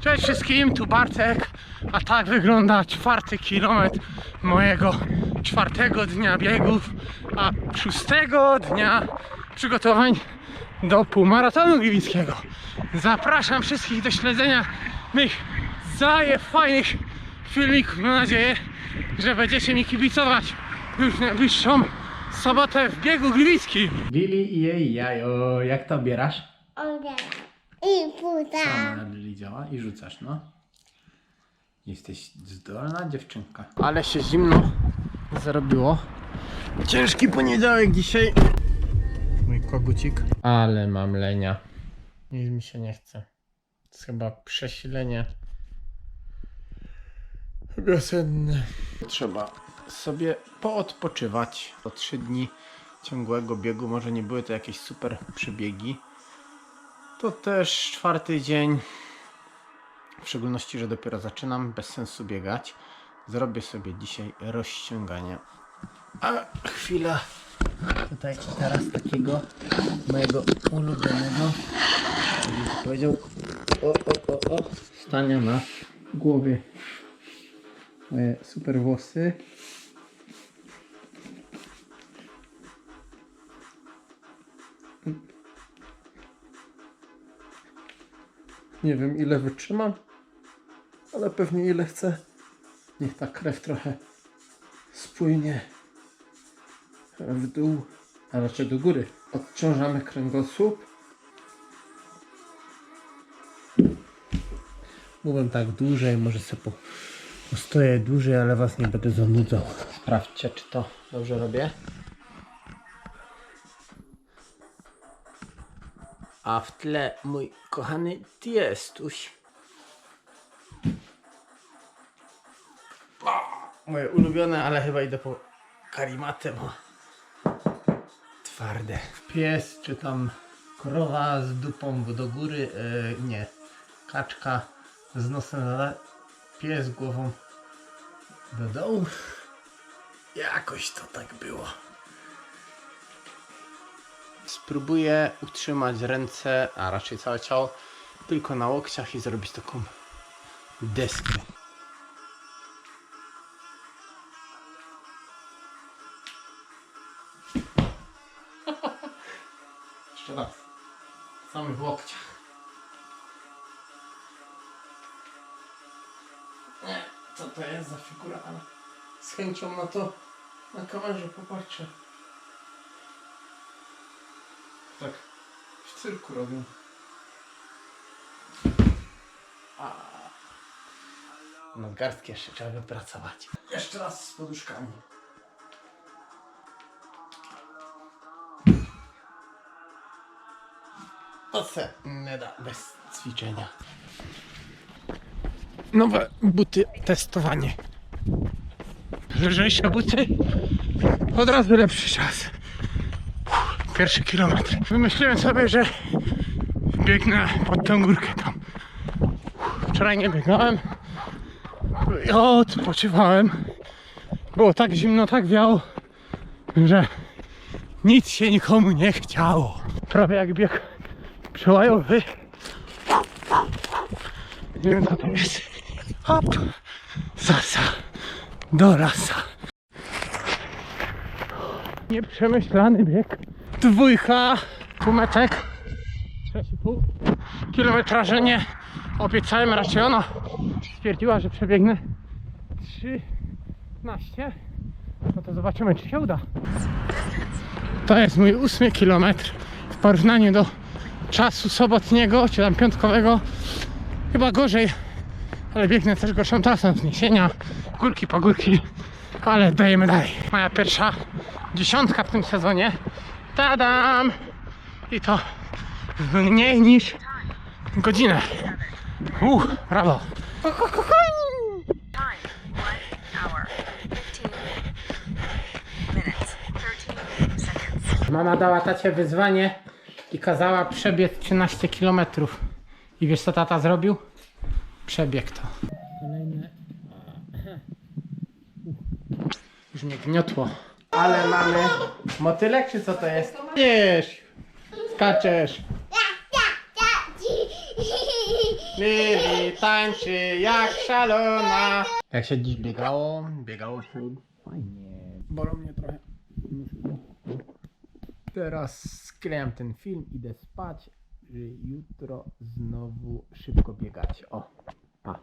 Cześć wszystkim, tu Bartek, a tak wygląda czwarty kilometr mojego czwartego dnia biegów, a szóstego dnia przygotowań do półmaratonu gliwickiego. Zapraszam wszystkich do śledzenia mych zaje fajnych filmików. Mam nadzieję, że będziecie mi kibicować już w najbliższą sobotę w biegu gliwickim. Lili i jej jajo, jak to bierasz? I puta. Sama Lili działa i rzucasz, no. Jesteś zdolna dziewczynka. Ale się zimno zrobiło. Ciężki poniedziałek dzisiaj. Mój kogucik. Ale mam lenia. Nic mi się nie chce. To jest chyba przesilenie wiosenne. Trzeba sobie poodpoczywać. Po trzy dni ciągłego biegu może nie były to jakieś super przebiegi. To też czwarty dzień. W szczególności, że dopiero zaczynam bez sensu biegać. Zrobię sobie dzisiaj rozciąganie. A chwila tutaj teraz takiego mojego ulubionego, powiedział, o, o, o, o, stania na głowie. Moje super włosy. Nie wiem ile wytrzymam, ale pewnie ile chcę. Niech ta krew trochę spłynie w dół, a raczej do góry. Odciążamy kręgosłup. Mówię tak dłużej, może sobie po, postoję dłużej, ale was nie będę zanudzał. Sprawdźcie, czy to dobrze robię. A w tle mój kochany Tiestuś. Moje ulubione, ale chyba idę po karimatę, bo twarde. Pies czy tam krowa z dupą do góry, e, nie. Kaczka z nosem na dole, pies głową do dołu. Jakoś to tak było. Spróbuję utrzymać ręce, a raczej całe ciało, tylko na łokciach i zrobić taką deskę. Jeszcze raz. W łokciach. Co to jest za figura, ale z chęcią na to na kamerze popatrzę. Tak w cyrku robią. A. No garstki jeszcze trzeba wypracować. Jeszcze raz z poduszkami. To se nie da bez ćwiczenia. Nowe buty testowanie. Lżejsze buty. Od razu lepszy czas. Pierwszy kilometr. Wymyśliłem sobie, że biegnę pod tę górkę tam. Wczoraj nie biegałem. I odpoczywałem. Było tak zimno, tak wiało, że nic się nikomu nie chciało. Prawie jak bieg przełajowy. Nie wiem co to jest. Hop. Zasa. Do lasa. Nieprzemyślany bieg. Dwójka. Półmetek. 6,5 kilometraże nie obiecałem. Raczej ona stwierdziła, że przebiegnę 13. No to zobaczymy, czy się uda. To jest mój ósmy kilometr w porównaniu do czasu sobotniego, czy tam piątkowego. Chyba gorzej, ale biegnę też gorszą trasą wzniesienia, górki po górki, ale dajemy dalej. Moja pierwsza dziesiątka w tym sezonie. Tadam! I to w mniej niż godzinę. Uh, brawo! Time, one hour, 15 minutes, 13 seconds. Mama dała tacie wyzwanie i kazała przebiec 13 km. I wiesz co tata zrobił? Przebiegł to. Kolejne. Już mnie gniotło. Ale mamy motylek czy co to jest? Jesz! Skaczesz! Lili tańczy jak szalona. Jak się dziś biegało? Biegało się fajnie. Bolą mnie trochę. Teraz sklejam ten film, idę spać, jutro znowu szybko biegać. O, pa.